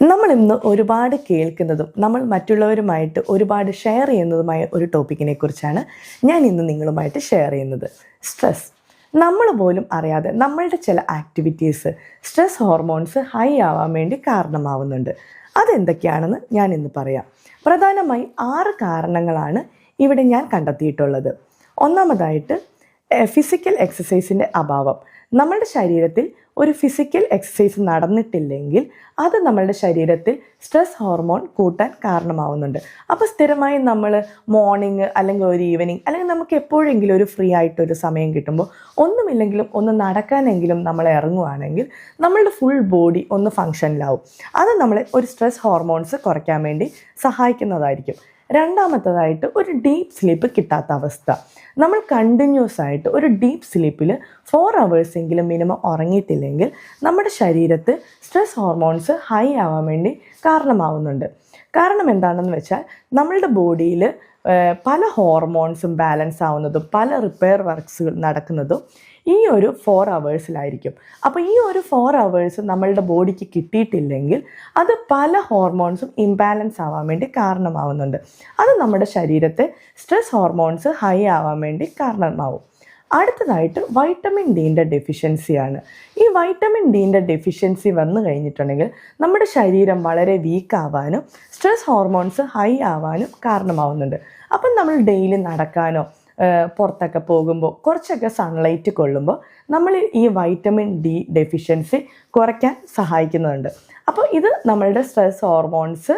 നമ്മൾ ഇന്ന് ഒരുപാട് കേൾക്കുന്നതും നമ്മൾ മറ്റുള്ളവരുമായിട്ട് ഒരുപാട് ഷെയർ ചെയ്യുന്നതുമായ ഒരു ടോപ്പിക്കിനെ കുറിച്ചാണ് ഞാൻ ഇന്ന് നിങ്ങളുമായിട്ട് ഷെയർ ചെയ്യുന്നത്. സ്ട്രെസ് നമ്മൾ പോലും അറിയാതെ നമ്മളുടെ ചില ആക്ടിവിറ്റീസ് സ്ട്രെസ് ഹോർമോൺസ് ഹൈ ആവാൻ വേണ്ടി കാരണമാവുന്നുണ്ട്. അതെന്തൊക്കെയാണെന്ന് ഞാൻ ഇന്ന് പറയാം. പ്രധാനമായി ആറ് കാരണങ്ങളാണ് ഇവിടെ ഞാൻ കണ്ടെത്തിയിട്ടുള്ളത്. ഒന്നാമതായിട്ട് ഫിസിക്കൽ എക്സസൈസിന്റെ അഭാവം. നമ്മളുടെ ശരീരത്തിൽ ഒരു ഫിസിക്കൽ എക്സസൈസ് നടന്നിട്ടില്ലെങ്കിൽ അത് നമ്മളുടെ ശരീരത്തിൽ സ്ട്രെസ് ഹോർമോൺ കൂട്ടാൻ കാരണമാവുന്നുണ്ട്. അപ്പോൾ സ്ഥിരമായി നമ്മൾ മോർണിംഗ് അല്ലെങ്കിൽ ഒരു ഈവനിങ് അല്ലെങ്കിൽ നമുക്ക് എപ്പോഴെങ്കിലും ഒരു ഫ്രീ ആയിട്ടൊരു സമയം കിട്ടുമ്പോൾ ഒന്നുമില്ലെങ്കിലും ഒന്ന് നടക്കാനെങ്കിലും നമ്മൾ ഇറങ്ങുവാണെങ്കിൽ നമ്മളുടെ ഫുൾ ബോഡി ഒന്ന് ഫങ്ഷനിലാവും അത് നമ്മളെ ഒരു സ്ട്രെസ് ഹോർമോൺസ് കുറയ്ക്കാൻ വേണ്ടി സഹായിക്കുന്നതായിരിക്കും. രണ്ടാമത്തതായിട്ട് ഒരു ഡീപ്പ് സ്ലീപ്പ് കിട്ടാത്ത അവസ്ഥ. നമ്മൾ കണ്ടിന്യൂസ് ആയിട്ട് ഒരു ഡീപ്പ് സ്ലീപ്പിൽ ഫോർ അവേഴ്സെങ്കിലും മിനിമം ഉറങ്ങിയിട്ടില്ലെങ്കിൽ നമ്മുടെ ശരീരത്ത് സ്ട്രെസ് ഹോർമോൺസ് ഹൈ ആവാൻ വേണ്ടി കാരണമാവുന്നുണ്ട്. കാരണം എന്താണെന്ന് വെച്ചാൽ നമ്മളുടെ ബോഡിയിൽ പല ഹോർമോൺസും ബാലൻസ് ആവുന്നതും പല റിപ്പയർ വർക്ക്സുകൾ നടക്കുന്നതും ഈ ഒരു ഫോർ അവേഴ്സിലായിരിക്കും. അപ്പോൾ ഈ ഒരു ഫോർ അവേഴ്സ് നമ്മളുടെ ബോഡിക്ക് കിട്ടിയിട്ടില്ലെങ്കിൽ അത് പല ഹോർമോൺസും ഇംബാലൻസ് ആവാൻ വേണ്ടി കാരണമാവുന്നുണ്ട്. അത് നമ്മുടെ ശരീരത്തെ സ്ട്രെസ് ഹോർമോൺസ് ഹൈ ആവാൻ വേണ്ടി കാരണമാവും. അടുത്തതായിട്ട് വൈറ്റമിൻ ഡീന്റെ ഡെഫിഷ്യൻസിയാണ് ഈ വൈറ്റമിൻ ഡീന്റെ ഡെഫിഷ്യൻസി വന്നു കഴിഞ്ഞിട്ടുണ്ടെങ്കിൽ നമ്മുടെ ശരീരം വളരെ വീക്ക് ആവാനും സ്ട്രെസ് ഹോർമോൺസ് ഹൈ ആവാനും കാരണമാവുന്നുണ്ട്. അപ്പം നമ്മൾ ഡെയിലി നടക്കാനോ പുറത്തൊക്കെ പോകുമ്പോൾ കുറച്ചൊക്കെ സൺലൈറ്റ് കൊള്ളുമ്പോൾ നമ്മൾ ഈ വൈറ്റമിൻ ഡി ഡെഫിഷ്യൻസി കുറയ്ക്കാൻ സഹായിക്കുന്നുണ്ട്. അപ്പോൾ ഇത് നമ്മളുടെ സ്ട്രെസ് ഹോർമോൺസ്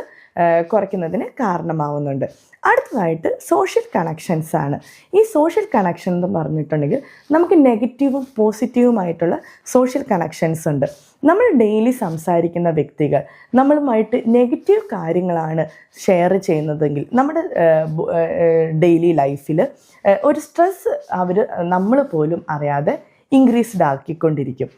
കുറയ്ക്കുന്നതിന് കാരണമാവുന്നുണ്ട്. അടുത്തതായിട്ട് സോഷ്യൽ കണക്ഷൻസ് ആണ്. ഈ സോഷ്യൽ കണക്ഷൻ എന്ന് പറഞ്ഞിട്ടുണ്ടെങ്കിൽ നമുക്ക് നെഗറ്റീവും പോസിറ്റീവുമായിട്ടുള്ള സോഷ്യൽ കണക്ഷൻസ് ഉണ്ട്. നമ്മൾ ഡെയിലി സംസാരിക്കുന്ന വ്യക്തികൾ നമ്മളുമായിട്ട് നെഗറ്റീവ് കാര്യങ്ങളാണ് ഷെയർ ചെയ്യുന്നതെങ്കിൽ നമ്മുടെ ഡെയിലി ലൈഫിൽ ഒരു സ്ട്രെസ് അവർ നമ്മൾ പോലും അറിയാതെ ഇൻക്രീസ്ഡ് ആക്കിക്കൊണ്ടിരിക്കും.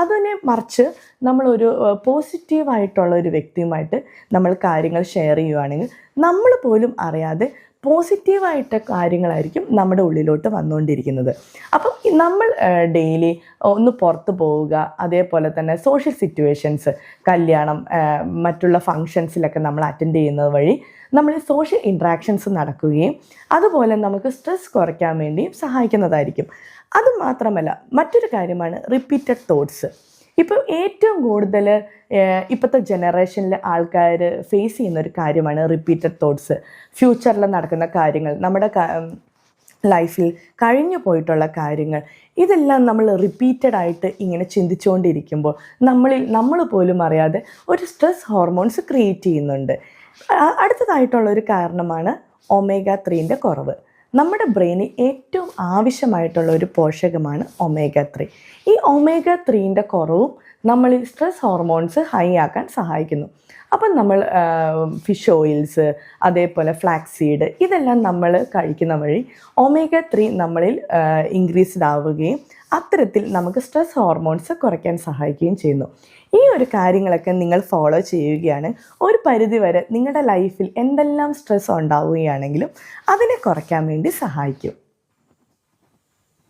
അതിനെ മറിച്ച് നമ്മളൊരു പോസിറ്റീവായിട്ടുള്ള ഒരു വ്യക്തിയുമായിട്ട് നമ്മൾ കാര്യങ്ങൾ ഷെയർ ചെയ്യുകയാണെങ്കിൽ നമ്മൾ പോലും അറിയാതെ പോസിറ്റീവായിട്ട് കാര്യങ്ങളായിരിക്കും നമ്മുടെ ഉള്ളിലോട്ട് വന്നുകൊണ്ടിരിക്കുന്നത്. അപ്പം നമ്മൾ ഡെയിലി ഒന്ന് പുറത്ത് പോവുക അതേപോലെ തന്നെ സോഷ്യൽ സിറ്റുവേഷൻസ് കല്യാണം മറ്റുള്ള ഫങ്ഷൻസിലൊക്കെ നമ്മൾ അറ്റൻഡ് ചെയ്യുന്നത് വഴി നമ്മൾ സോഷ്യൽ ഇൻട്രാക്ഷൻസ് നടക്കുകയും അതുപോലെ നമുക്ക് സ്ട്രെസ് കുറയ്ക്കാൻ വേണ്ടിയും സഹായിക്കുന്നതായിരിക്കും. അതുമാത്രമല്ല മറ്റൊരു കാര്യമാണ് റിപ്പീറ്റഡ് തോട്ട്സ് ഇപ്പോൾ ഏറ്റവും കൂടുതൽ ഇപ്പോഴത്തെ ജനറേഷനിൽ ആൾക്കാർ ഫേസ് ചെയ്യുന്ന ഒരു കാര്യമാണ് റിപ്പീറ്റഡ് തോട്ട്സ് ഫ്യൂച്ചറിൽ നടക്കുന്ന കാര്യങ്ങൾ നമ്മുടെ ലൈഫിൽ കഴിഞ്ഞു പോയിട്ടുള്ള കാര്യങ്ങൾ. ഇതെല്ലാം നമ്മൾ റിപ്പീറ്റഡ് ആയിട്ട് ഇങ്ങനെ ചിന്തിച്ചുകൊണ്ടിരിക്കുമ്പോൾ നമ്മളിൽ നമ്മൾ പോലും അറിയാതെ ഒരു സ്ട്രെസ് ഹോർമോൺസ് ക്രിയേറ്റ് ചെയ്യുന്നുണ്ട്. അടുത്തതായിട്ടുള്ള ഒരു കാരണമാണ് ഒമേഗ ത്രീന്റെ കുറവ്. നമ്മുടെ ബ്രെയിന് ഏറ്റവും ആവശ്യമായിട്ടുള്ള ഒരു പോഷകമാണ് ഒമേഗ ത്രീ. ഈ ഒമേഗ ത്രീന്റെ കുറവും നമ്മളിൽ സ്ട്രെസ് ഹോർമോൺസ് ഹൈ ആക്കാൻ സഹായിക്കുന്നു. അപ്പം നമ്മൾ ഫിഷ് ഓയിൽസ് അതേപോലെ ഫ്ലാക്സ് സീഡ് ഇതെല്ലാം നമ്മൾ കഴിക്കുന്ന വഴി ഒമേഗ ത്രീ നമ്മളിൽ ഇൻക്രീസ്ഡ് ആവുകയും അത്തരത്തിൽ നമുക്ക് സ്ട്രെസ് ഹോർമോൺസ് കുറയ്ക്കാൻ സഹായിക്കുകയും ചെയ്യുന്നു. ഈ ഒരു കാര്യങ്ങളൊക്കെ നിങ്ങൾ ഫോളോ ചെയ്യുകയാണ്. ഒരു പരിധിവരെ നിങ്ങളുടെ ലൈഫിൽ എന്തെല്ലാം സ്ട്രെസ് ഉണ്ടാവുകയാണെങ്കിലും അതിനെ കുറയ്ക്കാൻ വേണ്ടി സഹായിക്കും.